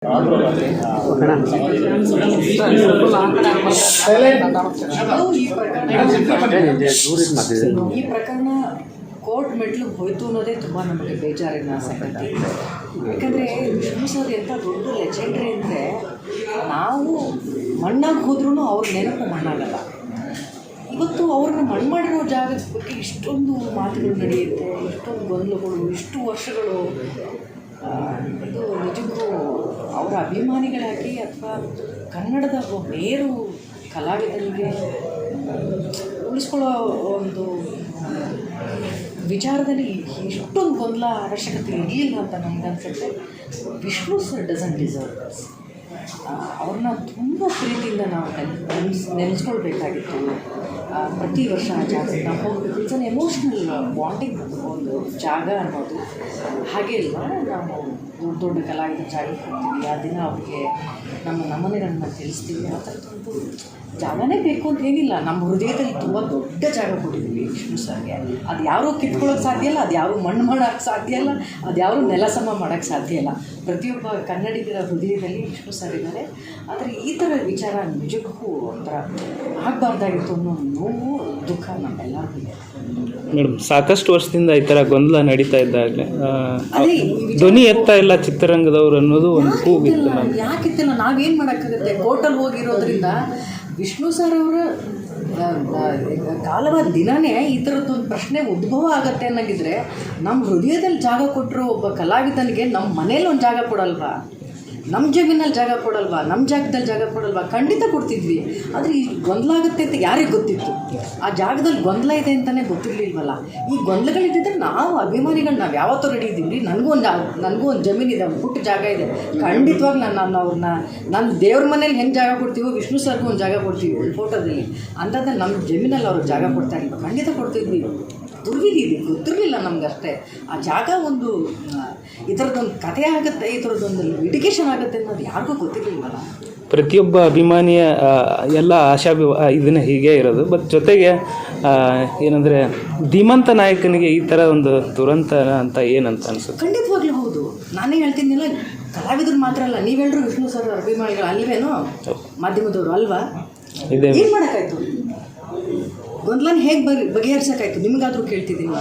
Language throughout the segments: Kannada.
ಈ ಪ್ರಕರಣ ಕೋರ್ಟ್ ಮೆಟ್ಲಿಗೆ ಹೋಯ್ತು ಅನ್ನೋದೇ ತುಂಬ ನಮಗೆ ಬೇಜಾರಿನ ಸಂಗತಿ. ಯಾಕಂದರೆ ವಿಷ್ಣು ಸರ್ ಎಂಥ ದೊಡ್ಡ ಲೆಜೆಂಡ್ರಿ ಅಂದರೆ ನಾವು ಮಣ್ಣಾಗಿ ಹೋದ್ರೂ ಅವ್ರ ನೆನಪು ಮಣ್ಣಾಗಲ್ಲ. ಇವತ್ತು ಅವ್ರನ್ನ ಮಣ್ಣು ಮಾಡಿರೋ ಜಾಗದ ಬಗ್ಗೆ ಇಷ್ಟೊಂದು ಮಾತುಗಳು ನಡೆಯುತ್ತೆ, ಇಷ್ಟೊಂದು ಗೊಂದಲಗಳು, ಇಷ್ಟು ವರ್ಷಗಳು ಇದು ನಿಜಕ್ಕೂ ಅವರ ಅಭಿಮಾನಿಗಳಾಗಿ ಅಥವಾ ಕನ್ನಡದ ಮೇರು ಕಲಾವಿದರಿಗೆ ಉಳಿಸ್ಕೊಳ್ಳೋ ಒಂದು ವಿಚಾರದಲ್ಲಿ ಎಷ್ಟೊಂದು ಗೊಂದಲ, ಅವಶ್ಯಕತೆ ಇರಲಿಲ್ಲ ಅಂತ ನನಗನ್ಸುತ್ತೆ ವಿಷ್ಣು ಸರ್ ಡಸನ್ ಡಿಸರ್ವ್ ಅವ್ರನ್ನ ತುಂಬ ಪ್ರೀತಿಯಿಂದ ನಾವು ನೆನೆಸ್ ನೆನ್ಸ್, ನೆನೆಸ್ಕೊಳ್ಬೇಕಾಗಿತ್ತು. ಪ್ರತಿ ವರ್ಷ ಆ ನಾವು ಹೋಗಬೇಕು ಇಟ್ಸ್ ಅನ್ ಎಮೋಷ್ನಲ್ ಬಾಂಡಿಂಗ್ ಒಂದು ಜಾಗ ಅನ್ನೋದು. ಹಾಗೆ ಇಲ್ಲ, ನಾವು ದೊಡ್ಡ ದೊಡ್ಡ ಕಲಾವಿದರ ಜಾಗಕ್ಕೆ ಹೋಗ್ತೀವಿ. ಆ ದಿನ ಅವ್ರಿಗೆ ನಮ್ಮ ನಮ್ಮನೆಗಳನ್ನ ತಿಳಿಸ್ತೀವಿ. ಆ ಥರದ್ದೊಂದು ಜಾಗನೇ ಬೇಕು ಅಂತ ಏನಿಲ್ಲ. ನಮ್ಮ ಹೃದಯದಲ್ಲಿ ತುಂಬ ದೊಡ್ಡ ಜಾಗ ಕೊಟ್ಟಿದ್ದೀವಿ ವಿಷ್ಣು ಸರ್ಗೆ. ಅದು ಯಾರೂ ಕಿತ್ಕೊಳ್ಳೋಕೆ ಸಾಧ್ಯ ಇಲ್ಲ, ಅದು ಯಾರೂ ಮಣ್ಣು ಮಾಡೋಕ್ಕೆ ಸಾಧ್ಯ ಇಲ್ಲ, ಅದು ಯಾರೂ ನೆಲ ಸಮ ಮಾಡೋಕ್ಕೆ ಸಾಧ್ಯ ಇಲ್ಲ. ಪ್ರತಿಯೊಬ್ಬ ಕನ್ನಡಿಗರ ಹೃದಯದಲ್ಲಿ ವಿಷ್ಣು ಸರ್ ಇದ್ದಾರೆ ಆದರೆ ಈ ಥರ ವಿಚಾರ ನಿಜಕ್ಕೂ ಒಂಥರ ಆಗಬಾರ್ದಾಗಿತ್ತು ಅನ್ನೋ ನೋವು ದುಃಖ ನಮ್ಮೆಲ್ಲ ಇದೆ ಮೇಡಮ್ ಸಾಕಷ್ಟು ವರ್ಷದಿಂದ ಈ ಥರ ಗೊಂದಲ ನಡೀತಾ ಇದ್ದಾಗಲೇ. ಧ್ವನಿ ಎತ್ತ ಇಲ್ಲ ಚಿತ್ರರಂಗದವರು ಅನ್ನೋದು ಒಂದು ಕೂಗಿತ್ತು ಯಾಕಿತ್ತಿಲ್ಲ ನಾವೇನು ಮಾಡೋಕ್ಕಾಗುತ್ತೆ? ಕೋರ್ಟಲ್ಲಿ ಹೋಗಿರೋದ್ರಿಂದ ವಿಷ್ಣು ಸರ್ ಅವರ ಕಾಲವಾದ ದಿನವೇ ಈ ಥರದ್ದೊಂದು ಪ್ರಶ್ನೆ ಉದ್ಭವ ಆಗತ್ತೆ ಅನ್ನೋಂಗಿದ್ರೆ ನಮ್ಮ ಹೃದಯದಲ್ಲಿ ಜಾಗ ಕೊಟ್ಟರು ಒಬ್ಬ ಕಲಾವಿದನಿಗೆ ನಮ್ಮ ಮನೇಲಿ ಒಂದು ಜಾಗ ಕೊಡಲ್ವಾ? ನಮ್ಮ ಜಮೀನಲ್ಲಿ ಜಾಗ ಕೊಡಲ್ವಾ? ನಮ್ಮ ಜಾಗದಲ್ಲಿ ಜಾಗ ಕೊಡಲ್ವಾ? ಖಂಡಿತ ಕೊಡ್ತಿದ್ವಿ. ಆದರೆ ಈ ಗೊಂದಲ ಆಗುತ್ತೆ ಅಂತ ಯಾರಿಗೆ ಗೊತ್ತಿತ್ತು? ಆ ಜಾಗದಲ್ಲಿ ಗೊಂದಲ ಇದೆ ಅಂತಲೇ ಗೊತ್ತಿರಲಿಲ್ವಲ್ಲ? ಈ ಗೊಂದಲಗಳಿದ್ದರೆ ನಾವು ಅಭಿಮಾನಿಗಳು, ನಾವು ಯಾವತ್ತೂ ರೆಡಿ ಇದ್ದೀವಿ. ನನಗೂ ಒಂದು ನನಗೂ ಒಂದು ಜಮೀನಿದೆ ಒಂದು ಪುಟ್ಟ ಜಾಗ ಇದೆ. ಖಂಡಿತವಾಗಿ ನಾನು ನಾನು ಅವ್ರನ್ನ ನನ್ನ ದೇವ್ರ ಮನೇಲಿ ಹೆಂಗೆ ಜಾಗ ಕೊಡ್ತೀವೋ, ವಿಷ್ಣು ಸರ್ಗೂ ಒಂದು ಜಾಗ ಕೊಡ್ತೀವಿ ಫೋಟೋದಲ್ಲಿ ಅಂಥದ್ದು ನಮ್ಮ ಜಮೀನಲ್ಲಿ ಅವ್ರಿಗೆ ಜಾಗ ಕೊಡ್ತಾ ಇಲ್ವ? ಖಂಡಿತ ಕೊಡ್ತಿದ್ವಿ. ದುರ್ವಿಧಿ ಗೊತ್ತಿರಲಿಲ್ಲ ನಮ್ಗೆ ಅಷ್ಟೇ ಆ ಜಾಗ ಒಂದು ಈ ಥರದ್ದೊಂದು ಕಥೆ ಆಗುತ್ತೆ ಈ ಥರದ್ದೊಂದು ಲಿಟಿಗೇಷನ್ ಆಗುತ್ತೆ ಅನ್ನೋದು ಯಾರಿಗೂ ಗೊತ್ತಿರಲಿಲ್ಲ ಪ್ರತಿಯೊಬ್ಬ ಅಭಿಮಾನಿಯ ಎಲ್ಲ ಆಶಾಭಿ ಇದನ್ನ ಹೀಗೆ ಇರೋದು. ಬಟ್ ಜೊತೆಗೆ ಏನಂದರೆ ಧೀಮಂತ ನಾಯಕನಿಗೆ ಈ ಥರ ಒಂದು ದುರಂತ ಅಂತ ಏನಂತ ಅನಿಸುತ್ತೆ? ಖಂಡಿತವಾಗ್ಲೂ ಹೌದು. ನಾನೇ ಹೇಳ್ತೀನಿಲ್ಲ ಕಲಾವಿದರು ಮಾತ್ರ ಅಲ್ಲ ನೀವೆಲ್ಲರೂ ವಿಷ್ಣು ಸರ್ ಅಭಿಮಾನಿಗಳು ಅಲ್ವೇನೋ? ಮಾಧ್ಯಮದವರು ಅಲ್ವಾ? ಏನು ಮಾಡೋಕ್ಕಾಯ್ತು? ಗೊಂದಲನ ಹೇಗೆ ಬರಿ ಬಗೆಹರಿಸೋಕ್ಕಾಯ್ತು? ನಿಮಗಾದ್ರೂ ಕೇಳ್ತಿದ್ದೀನಿ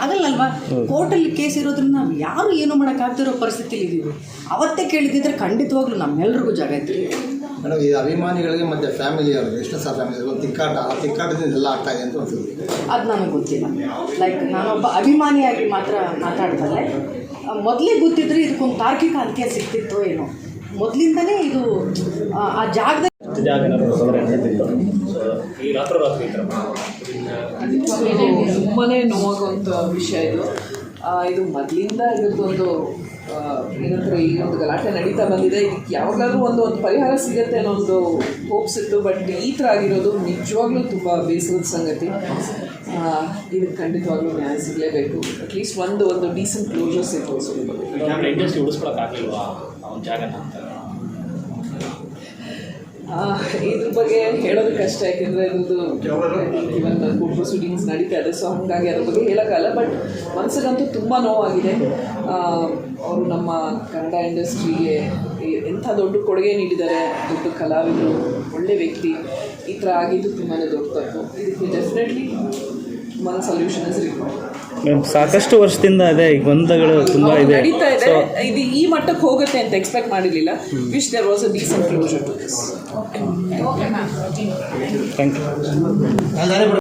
ಆಗಲ್ಲಲ್ವಾ? ಕೋರ್ಟಲ್ಲಿ ಕೇಸ್ ಇರೋದ್ರಿಂದ ನಾವು ಯಾರು ಏನು ಮಾಡೋಕ್ಕಾಗ್ತಿರೋ ಪರಿಸ್ಥಿತಿಲಿ ಇದ್ದೀವಿ ಅವತ್ತೇ ಕೇಳಿದ್ದಿದ್ರೆ ಖಂಡಿತವಾಗ್ಲೂ ನಮ್ಮೆಲ್ರಿಗೂ ಜಾಗ ಐತ್ರಿ ಮೇಡಮ್ ಈ ಅಭಿಮಾನಿಗಳಿಗೆ ಮತ್ತು ಫ್ಯಾಮಿಲಿಯವರು ಎಷ್ಟು ಸಹ ಫ್ಯಾಮಿಲಿ ಒಂದು ತಿಕ್ಕಾಟ ಆ ತಿಕ್ಕಾಟದಿಂದ ಎಲ್ಲ ಆಗ್ತಾ ಇದೆ ಅಂತ ಅನ್ಸುತ್ತೆ. ಅದು ನನಗೆ ಗೊತ್ತಿಲ್ಲ. ಲೈಕ್ ನಾನೊಬ್ಬ ಅಭಿಮಾನಿಯಾಗಿ ಮಾತ್ರ ಮಾತಾಡ್ತಲ್ಲ ಮೊದಲೇ ಗೊತ್ತಿದ್ರೆ ಇದಕ್ಕೊಂದು ತಾರ್ಕಿಕ ಅಂತ್ಯ ಸಿಗ್ತಿತ್ತೋ ಏನೋ. ಮೊದಲಿಂದನೇ ಇದು ಆ, ಆ ಥರ ತುಂಬಾನೇ ನೋವಾಗುವಂಥ ವಿಷಯ ಇದು. ಇದು ಮೊದಲಿಂದ ಒಂದು ಏನಂತಾರೆ ಈ ಒಂದು ಗಲಾಟೆ ನಡೀತಾ ಬಂದಿದೆ. ಇದಕ್ಕೆ ಯಾವಾಗಲಾದ್ರೂ ಒಂದು ಒಂದು ಪರಿಹಾರ ಸಿಗುತ್ತೆ ಅನ್ನೋ ಒಂದು ಹೋಪ್ಸ್ ಇತ್ತು ಬಟ್ ಈ ಥರ ಆಗಿರೋದು ನಿಜವಾಗ್ಲೂ ತುಂಬ ಬೇಸರದ ಸಂಗತಿ. ಇದು ಇದಕ್ಕೆ ಖಂಡಿತವಾಗ್ಲೂ ನ್ಯಾಯ ಸಿಗಲೇಬೇಕು. ಅಟ್ಲೀಸ್ಟ್ ಒಂದು ಒಂದು ಡೀಸೆಂಟ್ ಕ್ಲೋಜರ್ ಸಿಗ್ಬೋದು ಇಂಡಸ್ಟ್ರಿ ಉಳಿಸ್ಕೊಳಕ್ಕಾಗಲಿಲ್ವಾ ಅವ್ನ ಜಾಗನ ಅಂತ. ಇದ್ರ ಬಗ್ಗೆ ಹೇಳೋದು ಕಷ್ಟ ಯಾಕೆಂದರೆ ಇದ್ರದ್ದು ಇವತ್ತು ಫೋಟೋ ಪ್ರೊಸೀಡಿಂಗ್ಸ್ ನಡೀತಾ ಇದೆ ಸೊ ಹಾಗಾಗಿ ಅದ್ರ ಬಗ್ಗೆ ಹೇಳೋಕ್ಕಲ್ಲ ಬಟ್ ಮನಸ್ಸಿಗಂತೂ ತುಂಬ ನೋವಾಗಿದೆ. ಅವರು ನಮ್ಮ ಕನ್ನಡ ಇಂಡಸ್ಟ್ರಿಗೆ ಎಂಥ ದೊಡ್ಡ ಕೊಡುಗೆ ನೀಡಿದ್ದಾರೆ, ದೊಡ್ಡ ಕಲಾವಿದರು, ಒಳ್ಳೆ ವ್ಯಕ್ತಿ, ಈ ಥರ ಆಗಿದ್ದು ತುಂಬಾ ದೊಡ್ಡ ತಪ್ಪು. ಇದಕ್ಕೆ ಡೆಫಿನೆಟ್ಲಿ ಸಾಕಷ್ಟು ವರ್ಷದಿಂದ ಅದೇ ಈ ಗೊಂದಲಗಳು ತುಂಬ ಇದೆ. ನಡೀತಾ ಇದೆ. ಇದು ಈ ಮಟ್ಟಕ್ಕೆ ಹೋಗುತ್ತೆ ಅಂತ ಎಕ್ಸ್ಪೆಕ್ಟ್ ಮಾಡಿರಲಿಲ್ಲ. Wish there was a decent closer to this thank you